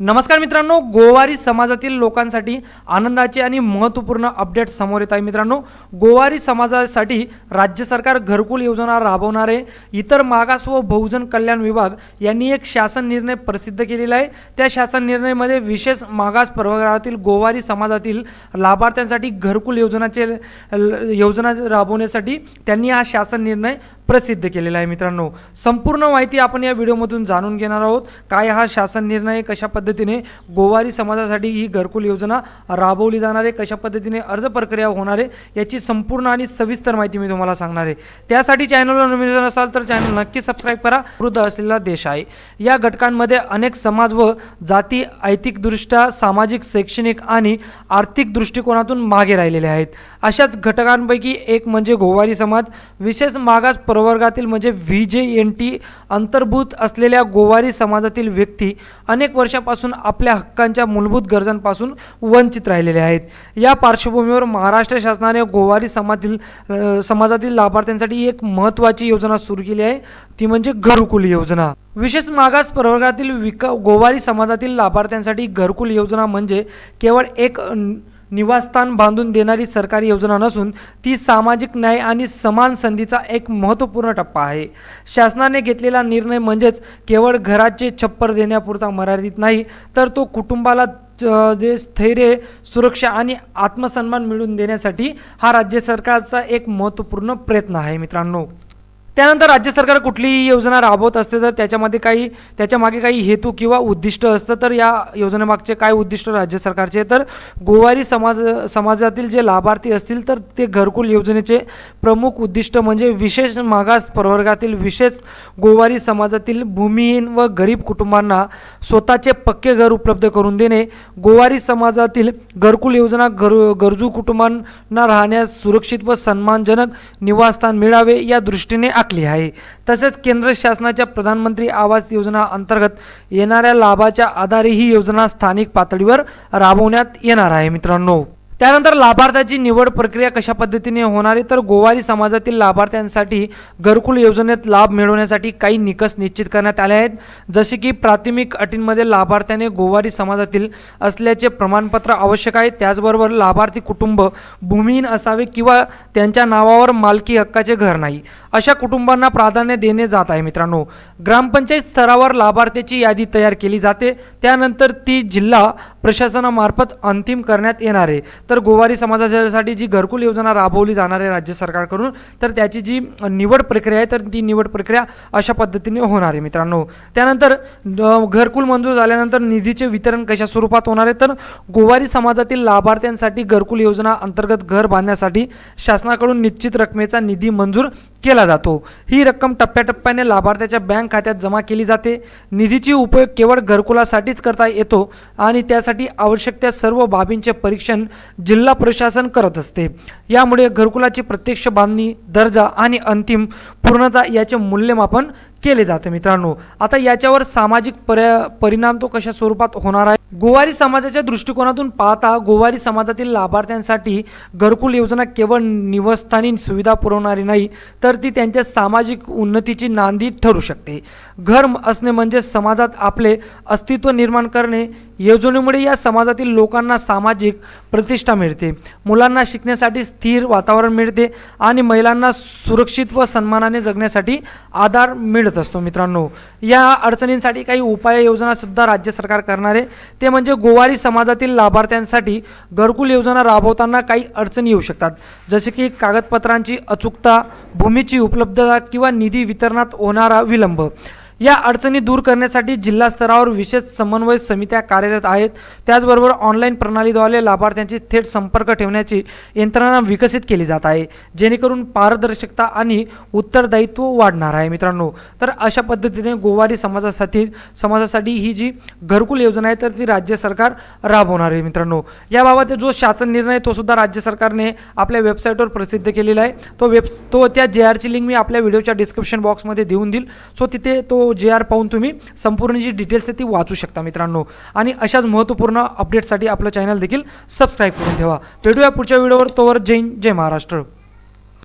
नमस्कार मित्रांनो गोवारी समाजातील लोकांसाठी आनंदाचे आणि महत्त्वपूर्ण अपडेट समोर येत आहे मित्रांनो. गोवारी समाजासाठी राज्य सरकार घरकुल योजना राबवणारे इतर मागास व बहुजन कल्याण विभाग यांनी एक शासन निर्णय प्रसिद्ध केलेला आहे. त्या शासन निर्णयामध्ये विशेष मागास प्रवर्गातील गोवारी समाजातील लाभार्थ्यांसाठी घरकुल योजनाचे योजना राबवण्यासाठी त्यांनी हा शासन निर्णय प्रसिद्ध केलेला आहे मित्रांनो. संपूर्ण माहिती आपण या व्हिडिओमधून जाणून घेणार आहोत. काय हा शासन निर्णय कशा पद्धतीने गोवारी समाजासाठी ही घरकुल योजना राबवली जाणार आहे? कशा पद्धतीने अर्ज प्रक्रिया होणार आहे? याची संपूर्ण आणि सविस्तर माहिती मी तुम्हाला सांगणार आहे. त्यासाठी चॅनलवर नवीन असाल तर चॅनल नक्की सबस्क्राईब करा. वृद्ध असलेला देश आहे. या घटकांमध्ये अनेक समाज व जाती ऐतिकदृष्ट्या सामाजिक शैक्षणिक आणि आर्थिक दृष्टिकोनातून मागे राहिलेले आहेत. अशाच घटकांपैकी एक म्हणजे गोवारी समाज. विशेष मागास प्रवर्गातील म्हणजे व्ही जे एन टी अंतर्भूत असलेल्या गोवारी समाजातील व्यक्ती अनेक वर्षापासून आपल्या हक्कांच्या मूलभूत गरजांपासून वंचित राहिलेले आहेत. या पार्श्वभूमीवर महाराष्ट्र शासनाने गोवारी समाजातील समाजातील लाभार्थ्यांसाठी एक महत्त्वाची योजना सुरू केली आहे. ती म्हणजे घरकुल योजना. विशेष मागास प्रवर्गातील विका गोवारी समाजातील लाभार्थ्यांसाठी घरकुल योजना म्हणजे केवळ एक निवासस्थान बांधून देणारी सरकारी योजना नसून ती सामाजिक न्याय आणि समान संधीचा एक महत्त्वपूर्ण टप्पा आहे. शासनाने घेतलेला निर्णय म्हणजेच केवळ घराचे छप्पर देण्यापुरता मर्यादित नाही तर तो कुटुंबाला च- जे स्थैर्य सुरक्षा आणि आत्मसन्मान मिळवून देण्यासाठी हा राज्य सरकारचा एक महत्त्वपूर्ण प्रयत्न आहे मित्रांनो. त्यानंतर राज्य सरकार कुठलीही योजना राबवत असते तर त्याच्यामध्ये काही त्याच्यामागे काही हेतू किंवा उद्दिष्ट असतं तर या योजनेमागचे काय उद्दिष्ट राज्य सरकारचे? तर गोवारी समाज समाजातील जे लाभार्थी असतील तर ते घरकुल योजनेचे प्रमुख उद्दिष्ट म्हणजे विशेष मागास प्रवर्गातील विशेष गोवारी समाजातील भूमिहीन व गरीब कुटुंबांना स्वतःचे पक्के घर उपलब्ध करून देणे. गोवारी समाजातील घरकुल योजना घर गरजू कुटुंबांना राहण्यास सुरक्षित व सन्मानजनक निवासस्थान मिळावे या दृष्टीने आखली आहे. तसेच केंद्र शासनाच्या प्रधानमंत्री आवास योजना अंतर्गत येणाऱ्या लाभाच्या आधारे ही योजना स्थानिक पातळीवर राबवण्यात येणार आहे मित्रांनो. त्यानंतर लाभार्थ्याची निवड प्रक्रिया कशा पद्धतीने होणार आहे? तर गोवारी समाजातील लाभार्थ्यांसाठी घरकुल योजनेत लाभ मिळवण्यासाठी काही निकष निश्चित करण्यात आले आहेत. जसे की प्राथमिक अटींमध्ये लाभार्थ्याने गोवारी समाजातील असल्याचे प्रमाणपत्र आवश्यक आहे. त्याचबरोबर लाभार्थी कुटुंब भूमिहीन असावे किंवा त्यांच्या नावावर मालकी हक्काचे घर नाही अशा कुटुंबांना प्राधान्य देणे जात आहे मित्रांनो. ग्रामपंचायत स्तरावर लाभार्थ्याची यादी तयार केली जाते. त्यानंतर ती जिल्हा प्रशासनामार्फत अंतिम करण्यात येणार आहे. तर गोवारी समाजासाठी जी घरकुल योजना राबवली जाणार आहे राज्य सरकारकडून तर त्याची जी निवड प्रक्रिया आहे तर ती निवड प्रक्रिया अशा पद्धतीने होणार आहे मित्रांनो. त्यानंतर घरकुल मंजूर झाल्यानंतर निधीचे वितरण कशा स्वरूपात होणार आहे? तर गोवारी समाजातील लाभार्थ्यांसाठी घरकुल योजना अंतर्गत घर बांधण्यासाठी शासनाकडून निश्चित रकमेचा निधी मंजूर केला जातो. ही रक्कम टप्प्याटप्प्याने लाभार्थ्याच्या बँक खात्यात जमा केली जाते. निधीची उपयोग केवळ घरकुलासाठीच करता येतो आणि त्यासाठी आवश्यक त्या सर्व बाबींचे परीक्षण जिल्हा प्रशासन करत असते. यामुळे घरकुलाची प्रत्यक्ष बांधणी दर्जा आणि अंतिम पूर्णता याचे मूल्यमापन केले जाते मित्रांनो. आता याच्यावर सामाजिक पर्या परिणाम तो कशा स्वरूपात होणार आहे? गोवारी समाजाच्या दृष्टिकोनातून पाहता गोवारी समाजातील लाभार्थ्यांसाठी घरकुल योजना केवळ निवस्थानी सुविधा पुरवणारी नाही तर ती त्यांच्या सामाजिक उन्नतीची नांदी ठरू शकते. घर असणे म्हणजे समाजात आपले अस्तित्व निर्माण करणे योजनेमुळे या समाजातील लोकांना सामाजिक प्रतिष्ठा मिळते. मुलांना शिकण्यासाठी स्थिर वातावरण मिळते आणि महिलांना सुरक्षित व सन्मानाने जगण्यासाठी आधार मिळत असतो मित्रांनो. या अडचणींसाठी काही उपाययोजनासुद्धा राज्य सरकार करणार आहे. ते म्हणजे गोवारी समाजातील लाभार्थ्यांसाठी घरकुल योजना राबवताना काही अडचणी येऊ शकतात. जसे की कागदपत्रांची अचूकता भूमीची उपलब्धता किंवा निधी वितरणात होणारा विलंब. या अडचणी दूर करण्यासाठी जिल्हा स्तरावर विशेष समन्वय समित्या कार्यरत आहेत. त्याचबरोबर ऑनलाईन प्रणालीद्वारे लाभार्थ्यांची थेट संपर्क ठेवण्याची यंत्रणा विकसित केली जात आहे. जेणेकरून पारदर्शकता आणि उत्तरदायित्व वाढणार आहे मित्रांनो. तर अशा पद्धतीने गोवारी समाजासाठी समाजासाठी ही जी घरकुल योजना आहे तर ती राज्य सरकार राबवणार आहे मित्रांनो. याबाबत जो शासन निर्णय तो सुद्धा राज्य सरकारने आपल्या वेबसाईटवर प्रसिद्ध केलेला आहे. तो वेब तो त्या जे आरची लिंक मी आपल्या व्हिडिओच्या डिस्क्रिप्शन बॉक्समध्ये देऊन देईल. सो तिथे तो जे आर पाहून तुम्ही संपूर्ण जी डिटेल्स आहे ती वाचू शकता मित्रांनो. आणि अशाच महत्त्वपूर्ण अपडेटसाठी आपलं चॅनल देखील सबस्क्राईब करून ठेवा. भेटूया पुढच्या व्हिडिओवर तोवर जैन जय महाराष्ट्र.